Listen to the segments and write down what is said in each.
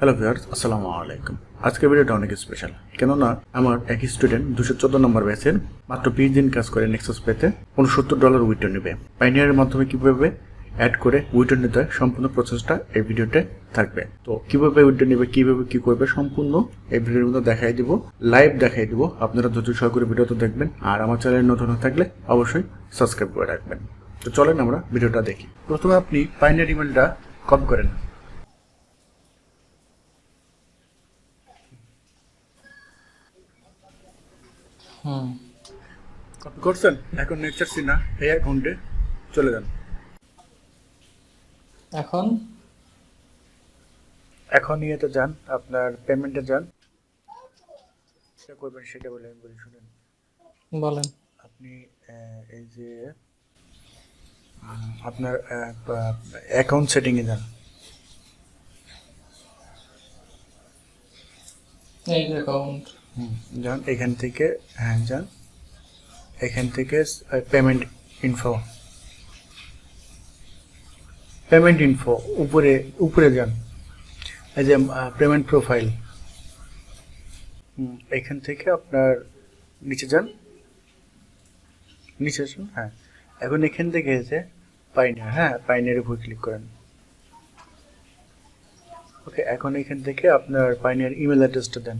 Hello viewers আসসালামু আলাইকুম আজকের ভিডিওটা অনেক স্পেশাল কেননা, আমার এক স্টুডেন্ট দুশো চোদ্দ নম্বর ব্যাচের মাত্র বিশ দিন কাজ করে নেক্সাস পেতে উনসত্তর ডলার উইটো নেবে। পাইনিয়ারের মাধ্যমে কীভাবে অ্যাড করে উইটো নিতে হয়, সম্পূর্ণ প্রসেসটা এই ভিডিওতে থাকবে। তো কীভাবে উইটো নেবে, কীভাবে কি করবে, সম্পূর্ণ এই ভিডিওর মধ্যে দেখাই দিব লাইভ দেখাই দিব। আপনারা ধৈর্য সহকারে ভিডিওতে দেখবেন। আর আমার চ্যানেল নতুন থাকলে অবশ্যই সাবস্ক্রাইব করে রাখবেন। তো চলেন আমরা ভিডিওটা দেখি। প্রথমে আপনি পাইনিয়ার ইমেলটা কপি করেন। হুম। করছেন? এখন নেচার সিনা এই অ্যাকাউন্টে চলে যান। এখন? এখন ইয়েতে যান আপনার পেমেন্টে যান। সেটা করবেন সেটা বলে আমি বলি শুনেন। বলেন। আপনি এই যে আপনার অ্যাকাউন্ট সেটিংয়ে যান। এই যে অ্যাকাউন্ট যান এখান থেকে হ্যাঁ যান এখান থেকে পেমেন্ট ইনফো পেমেন্ট ইনফো উপরে উপরে যান। এই যে পেমেন্ট প্রোফাইল এখান থেকে আপনার নিচে যান। নিচে আসুন হ্যাঁ। এখন এখান থেকে এসে পাইনার হ্যাঁ পাইনারের উপর ক্লিক করেন। ওকে এখন এখান থেকে আপনার পাইনার ইমেল অ্যাড্রেসটা দেন।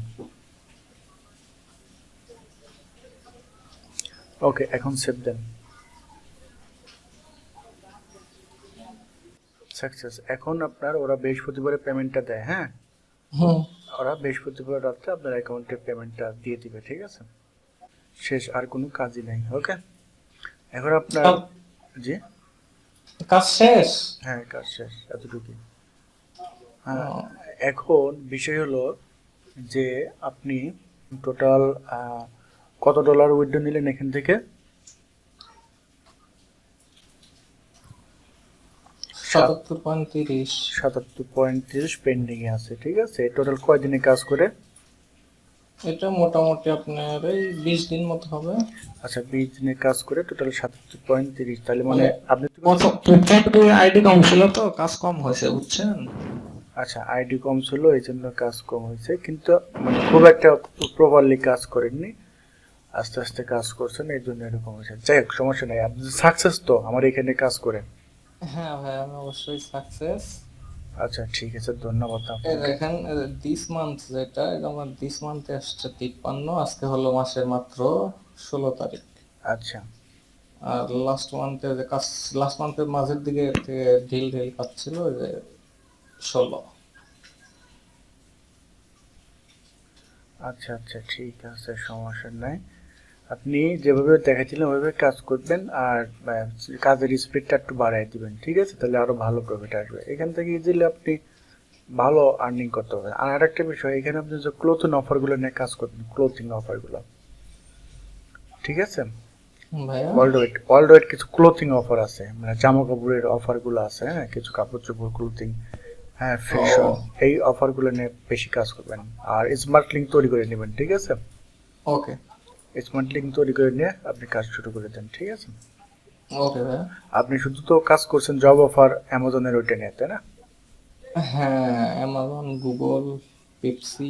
ওকে এখন সেভ দেন। সাকসেস এখন আপনার ওরা বৃহস্পতিবারে পেমেন্টটা দেয় হ্যাঁ? ওরা বৃহস্পতিবার রাতে আপনার অ্যাকাউন্টে পেমেন্টটা দিয়ে দিবে ঠিক আছে? শেষ আর কোনো কাজই নাই ওকে? এখন আপনার জি? কাজ শেষ? হ্যাঁ কাজ শেষ এতটুকুই। হ্যাঁ এখন বিষয় হলো যে আপনি টোটাল কত ডলার উইথড্র নিলেন এখান থেকে? সাতাত্তর পঁয়ত্রিশ সাতাত্তর পয়েন্ট তিরিশ পেন্ডিং এ আছে ঠিক আছে? টোটাল কয়দিনে কাজ করে? এটা মোটামুটি আপনার এই বিশ দিন মতো হবে। আচ্ছা বিশ দিনে কাজ করে টোটাল সাতাত্তর পয়েন্ট তিরিশ। তাহলে মানে আপনি আইডি কম ছিল তো কাজ কম হয়েছে বুঝছেন? আচ্ছা আইডি কম ছিল এই জন্য কাজ কম হয়েছে। কিন্তু মানে খুব একটা প্রপারলি কাজ করেননি। আস্তে আস্তে কাজ করছেন এই জন্য এরকম হয়েছে। যাই হোক সমস্যা নেই। আপনি সাকসেস তো আমার এখানে কাজ করেন। হ্যাঁ ভাই আমি অবশ্যই সাকসেস আচ্ছা ঠিক আছে ধন্যবাদ আপনাকে। দেখেন দিস মান্থ যেটা এটা আমার দিস মান্থে আসছে তিপ্পান্ন আজকে হলো মাসের মাত্র ষোলো তারিখ। আচ্ছা। আর লাস্ট মান্থে যে কাজ লাস্ট মান্থের মাঝের দিকে ঢিল ঢিল কাজ ছিল যে ষোলো। আচ্ছা আচ্ছা ঠিক আছে সমস্যা নাই। আপনি যেভাবে দেখাচ্ছিলেন ওইভাবে কাজ করবেন আর কাজের স্পিডটা একটু বাড়াই দিবেন ঠিক আছে? তাহলে আরও ভালো প্রফিট আসবে। এখান থেকে ইজিলি আপনি ভালো আর্নিং করতে পারবেন। আর আরেকটা বিষয় এখানে আপনি যে ক্লোথিং অফারগুলো নিয়ে কাজ করবেন ক্লোথিং অফারগুলো ঠিক আছে? ভাইয়া? ওয়ার্ল্ড ওয়েট ওয়ার্ল্ড ওয়েট কিছু ক্লোথিং অফার আছে মানে জামা কাপড়ের অফারগুলো আছে হ্যাঁ? কিছু কাপড় চোপড় ক্লোথিং হ্যাঁ ফ্যাশন এই অফারগুলো নিয়ে বেশি কাজ করবেন। আর স্মার্ট লিঙ্ক তৈরি করে নেবেন ঠিক আছে? ওকে। স্মার্ট লিঙ্ক তৈরি করে নিয়ে আপনি কাজ শুরু করে দেন ঠিক আছে? ওকে ভাইয়া। আপনি শুধু তো কাজ করছেন জব অফার অ্যামাজনের ওইটা নিয়ে তাই না? হ্যাঁ অ্যামাজন গুগল পেপসি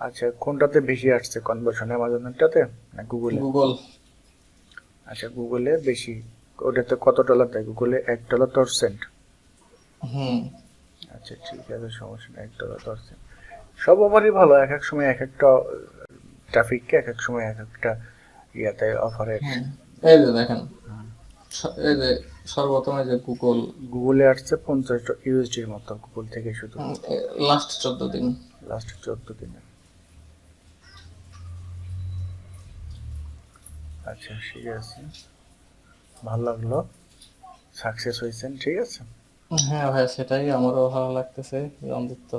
আচ্ছা কোনটাতে বেশি আসছে কনভার্সন অ্যামাজনেরটাতে না গুগলে গুগল আচ্ছা গুগলে বেশি। ওটাতে কত ডলার দেয়? গুগলে এক ডলার দশ সেন্ট হুম। আচ্ছা ঠিক আছে সমস্যা নেই এক ডলার দশ সেন্ট সব অফারই ভালো এক এক সময় এক একটা ট্রাফিককে এক এক সময় এক একটা ইয়াতে অফারের এই যে দেখেন এই যে সর্বপ্রথমে যে গুগল গুগলে আসছে পঞ্চাশ ইউএসডির মতো গুগল থেকে শুধু। লাস্ট চোদ্দ দিন। লাস্ট চোদ্দ দিনে। আচ্ছা ঠিক আছে। ভালো লাগল। সাকসেস হয়েছেন ঠিক আছে? হ্যাঁ ভাই সেটাই আমারও ভালো লাগতেছে অন্তত